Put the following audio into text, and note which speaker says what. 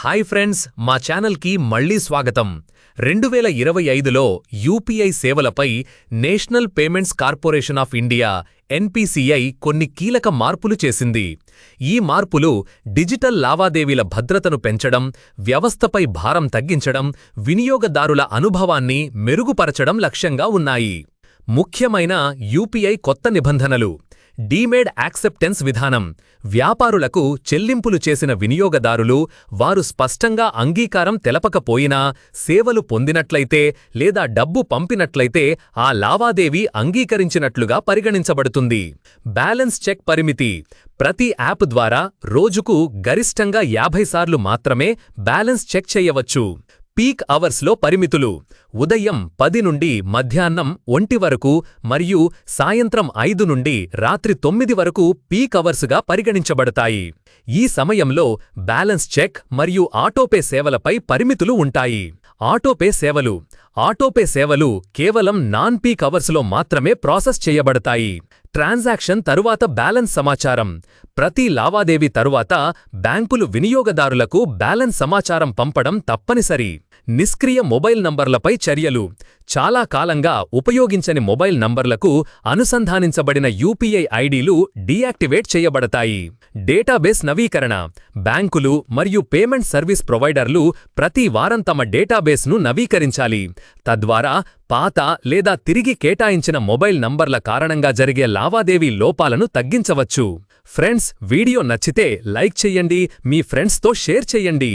Speaker 1: Hi friends మా ఛానల్కి మళ్ళీ స్వాగతం. రెండు వేల ఇరవై ఐదులో యూపీఐ సేవలపై National Payments Corporation of India NPCI కొన్ని కీలక మార్పులు చేసింది. ఈ మార్పులు డిజిటల్ లావాదేవీల భద్రతను పెంచడం వ్యవస్థపై భారం తగ్గించడం వినియోగదారుల అనుభవాన్ని మెరుగుపరచడం లక్ష్యంగా ఉన్నాయి. ముఖ్యమైన యూపీఐ కొత్త నిబంధనలు. డీమేడ్ యాక్సెప్టెన్స్ విధానం. వ్యాపారులకు చెల్లింపులు చేసిన వినియోగదారులు వారు స్పష్టంగా అంగీకారం తెలపకపోయినా సేవలు పొందినట్లయితే లేదా డబ్బు పంపినట్లయితే ఆ లావాదేవీ అంగీకరించినట్లుగా పరిగణించబడుతుంది. బ్యాలెన్స్ చెక్ పరిమితి. ప్రతి యాప్ ద్వారా రోజుకు గరిష్టంగా యాభై సార్లు మాత్రమే బ్యాలెన్స్ చెక్ చేయవచ్చు. పీక్ అవర్స్లో పరిమితులు. ఉదయం పది నుండి మధ్యాహ్నం ఒంటి వరకు మరియు సాయంత్రం ఐదు నుండి రాత్రి తొమ్మిది వరకు పీక్ అవర్స్గా పరిగణించబడతాయి. ఈ సమయంలో బ్యాలెన్స్ చెక్ మరియు ఆటోపే సేవలపై పరిమితులు ఉంటాయి. ఆటోపే సేవలు ఆటోపే సేవలు కేవలం నాన్ పీక్ అవర్స్లో మాత్రమే ప్రాసెస్ చేయబడతాయి. ట్రాన్సాక్షన్ తరువాత బ్యాలెన్స్ సమాచారం. ప్రతి లావాదేవీ తరువాత బ్యాంకులు వినియోగదారులకు బ్యాలెన్స్ సమాచారం పంపడం తప్పనిసరి. నిష్క్రియ మొబైల్ నంబర్లపై చర్యలు. చాలా కాలంగా ఉపయోగించని మొబైల్ నంబర్లకు అనుసంధానించబడిన యూపీఐ ఐడీలు డీయాక్టివేట్ చేయబడతాయి. డేటాబేస్ నవీకరణ. బ్యాంకులు మరియు పేమెంట్ సర్వీస్ ప్రొవైడర్లు ప్రతి వారం తమ డేటాబేస్ను నవీకరించాలి. తద్వారా పాత లేదా తిరిగి కేటాయించిన మొబైల్ నంబర్ల కారణంగా జరిగే లావాదేవీ లోపాలను తగ్గించవచ్చు. ఫ్రెండ్స్ వీడియో నచ్చితే లైక్ చెయ్యండి మీ ఫ్రెండ్స్తో షేర్ చెయ్యండి